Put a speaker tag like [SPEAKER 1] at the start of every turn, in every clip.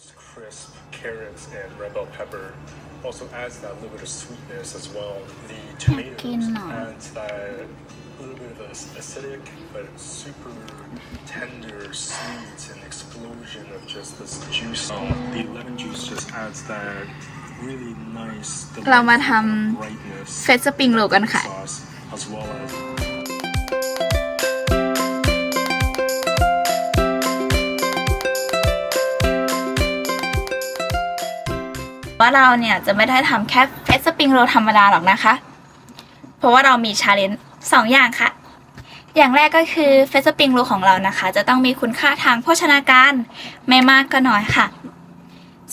[SPEAKER 1] Those crisp carrots and red bell pepper also adds that little bit of sweetness as well. The tomatoes
[SPEAKER 2] know.
[SPEAKER 1] adds that little bit of a acidic but super tender sweet and explosion of just this juice. Um, the lemon juice just adds that really nice
[SPEAKER 2] เรามาท
[SPEAKER 1] brightness ำ
[SPEAKER 2] เฟสสปริงโรลกันค่ะ
[SPEAKER 1] sauce as well as
[SPEAKER 2] ว่าเราเนี่ยจะไม่ได้ทำแค่เฟสสปริงโรธรรมดาหรอกนะคะ เพราะว่าเรามีชาเลนจ์สองอย่างค่ะ อย่างแรกก็คือเฟสสปริงโรของเรานะคะ จะต้องมีคุณค่าทางโภชนาการไม่มากก็น้อยค่ะ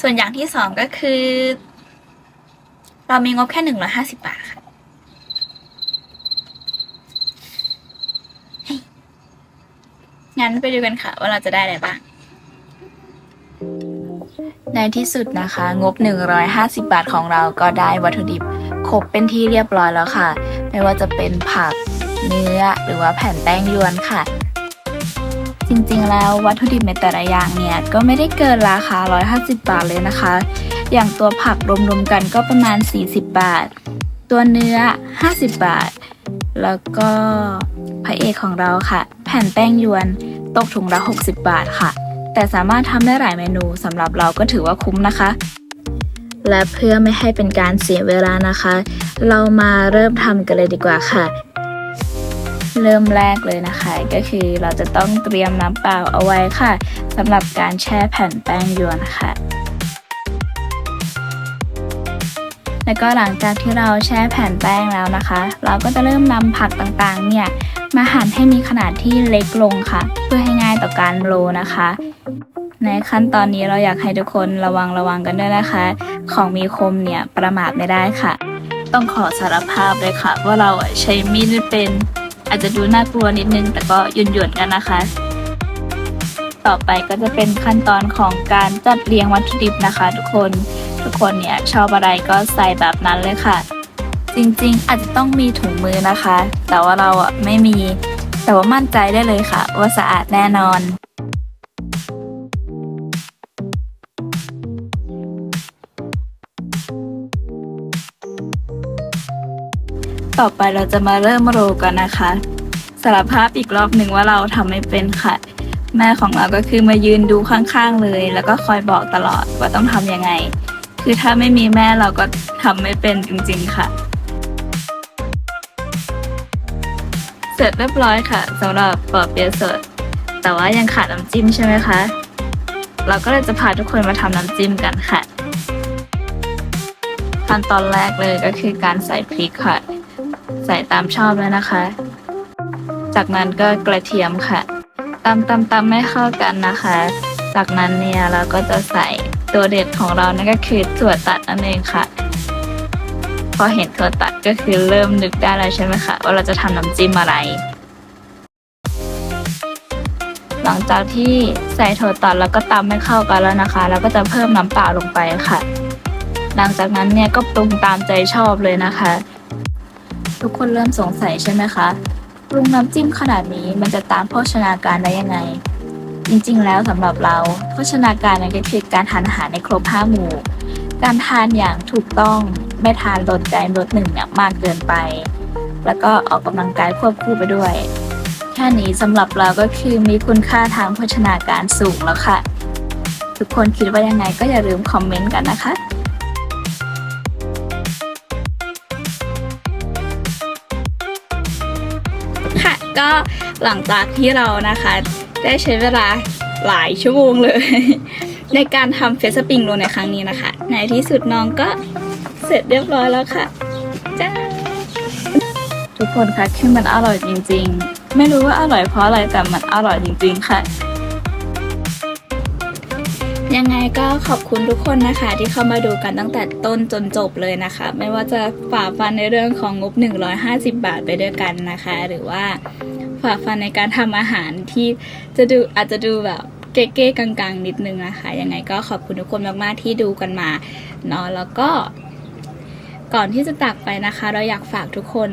[SPEAKER 2] ส่วนอย่างที่สองก็คือ เรามีงบแค่หนึ่งร้อยห้าสิบบาทค่ะงั้นไปดูกันค่ะว่าเราจะได้อะไรบ้าง ในที่สุดนะคะ งบ 150 บาทของเราก็ได้วัตถุดิบครบเป็นที่เรียบร้อยแล้วค่ะ ไม่ว่าจะเป็นผักเนื้อหรือว่าแผ่นแป้งยวนค่ะ จริงๆแล้ววัตถุดิบในแต่ละอย่างเนี่ย ก็ไม่ได้เกินราคา 150 บาทเลยนะคะ อย่างตัวผักรวมๆกันก็ประมาณ 40 บาท ตัวเนื้อ 50 บาท แล้วก็พระเอกของเราค่ะ แผ่นแป้งยวน ตกถุงละ 60 บาทค่ะ แต่สามารถทำได้หลายเมนูสำหรับเราก็ถือว่าคุ้มนะคะ และเพื่อไม่ให้เป็นการเสียเวลานะคะ เรามาเริ่มทำกันเลยดีกว่าค่ะ เริ่มแรกเลยนะคะ ก็คือเราจะต้องเตรียมน้ำเปล่าเอาไว้ค่ะสำหรับการแช่แผ่นแป้งยวนค่ะ แล้วก็หลังจากที่เราแช่แผ่นแป้งแล้วนะคะ เราก็จะเริ่มนำผักต่างๆ เนี่ย มาหั่นให้มีขนาดที่เล็กลงค่ะ เพื่อให้ง่ายต่อการโรลนะคะ ในขั้นตอนนี้เราอยากให้ทุกคนระวังระวังกันด้วยนะคะ ของมีคมเนี่ยประมาทไม่ได้ค่ะ ต้องขอสารภาพเลยค่ะ ว่าเราใช้มีดเป็นอาจจะดูน่ากลัวนิดนึง แต่ก็หยุ่นหยวนๆกันนะคะ ต่อไปก็จะเป็นขั้นตอนของการจัดเรียงวัตถุดิบนะคะ ทุกคน ทุกคนเนี่ยชอบอะไรก็ใส่แบบนั้นเลยค่ะ จริงๆ อาจจะต้องมีถุงมือนะคะ แต่ว่าเราอะไม่มี แต่ว่ามั่นใจได้เลยค่ะ ว่าสะอาดแน่นอนต่อไปเราจะมาเริ่มโรกันนะคะสารภาพอีกรอบหนึ่งว่าเราทำไม่เป็นค่ะ แม่ของเราก็คือมายืนดูข้างๆเลย แล้วก็คอยบอกตลอดว่าต้องทำยังไง คือถ้าไม่มีแม่เราก็ทำไม่เป็นจริงๆค่ะ เสร็จเรียบร้อยค่ะสำหรับปอเปียะสด แต่ว่ายังขาดน้ำจิ้มใช่ไหมคะ เราก็เลยจะพาทุกคนมาทำน้ำจิ้มกันค่ะ ขั้นตอนแรกเลยก็คือการใส่พริกค่ะ ใส่ตามชอบเลยนะคะ จากนั้นก็กระเทียมค่ะตำตำตำให้เข้ากันนะคะ จากนั้นเนี่ยเราก็จะใส่ ตัวเด็ดของเรานั่นก็คือถั่วตัดนั่นเองค่ะ พอเห็นถั่วตัดก็คือเริ่มนึกได้แล้วใช่ไหมคะว่าเราจะทำน้ำจิ้มอะไร หลังจากที่ใส่ถั่วตัดแล้วก็ตำให้เข้ากันแล้วนะคะ แล้วก็จะเพิ่มน้ำเปล่าลงไปค่ะ หลังจากนั้นเนี่ยก็ปรุงตามใจชอบเลยนะคะ ทุกคนเริ่มสงสัยใช่ไหมคะปรุงน้ำจิ้มขนาดนี้มันจะตามโภชนาการได้ยังไง จริงๆ แล้วสำหรับเราโภชนาการนั่นก็คือการทานอาหารในครบห้าหมู่ การทานอย่างถูกต้องไม่ทานลดใจลดหนึ่งเนี่ยมากเกินไป แล้วก็ออกกำลังกายควบคู่ไปด้วย แค่นี้สำหรับเราก็คือมีคุณค่าทางโภชนาการสูงแล้วค่ะ ทุกคนคิดว่ายังไงก็อย่าลืมคอมเมนต์กันนะคะค่ะก็หลังจากที่เรานะคะ ได้ใช้เวลาหลายชั่วโมงเลย ในการทำเฟสปริงโรลในครั้งนี้นะคะ ในที่สุดน้องก็เสร็จเรียบร้อยแล้วค่ะจ้าทุกคนคะคือมันอร่อยจริง ๆ ไม่รู้ว่าอร่อยเพราะอะไรแต่มันอร่อยจริง ๆ ค่ะยังไงก็ขอบคุณทุกคนนะคะ ที่เข้ามาดูกันตั้งแต่ต้นจนจบเลยนะคะ ไม่ว่าจะฝ่าฟันในเรื่องของงบ 150 บาทไปด้วยกันนะคะ หรือว่า ฝ่าฟันในการทำอาหารที่จะดูอาจจะดูแบบเก๊ๆกังๆ นิดนึงนะคะ ยังไงก็ขอบคุณทุกคนมากๆที่ดูกันมาเนาะแล้วก็ ก่อนที่จะจากไปนะคะ เราอยากฝากทุกคน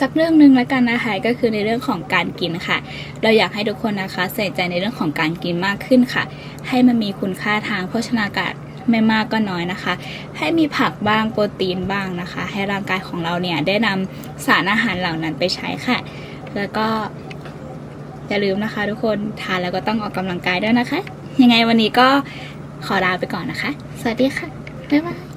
[SPEAKER 2] สักเรื่องหนึ่งแล้วกันนะคะก็คือในเรื่องของการกินค่ะ เราอยากให้ทุกคนนะคะใส่ใจในเรื่องของการกินมากขึ้นค่ะ ให้มันมีคุณค่าทางโภชนาการไม่มากก็น้อยนะคะ ให้มีผักบ้างโปรตีนบ้างนะคะ ให้ร่างกายของเราเนี่ยได้นำสารอาหารเหล่านั้นไปใช้ค่ะ แล้วก็อย่าลืมนะคะ ทุกคนทานแล้วก็ต้องออกกำลังกายด้วยนะคะ ยังไงวันนี้ก็ขอลาไปก่อนนะคะ สวัสดีค่ะ บ๊ายบาย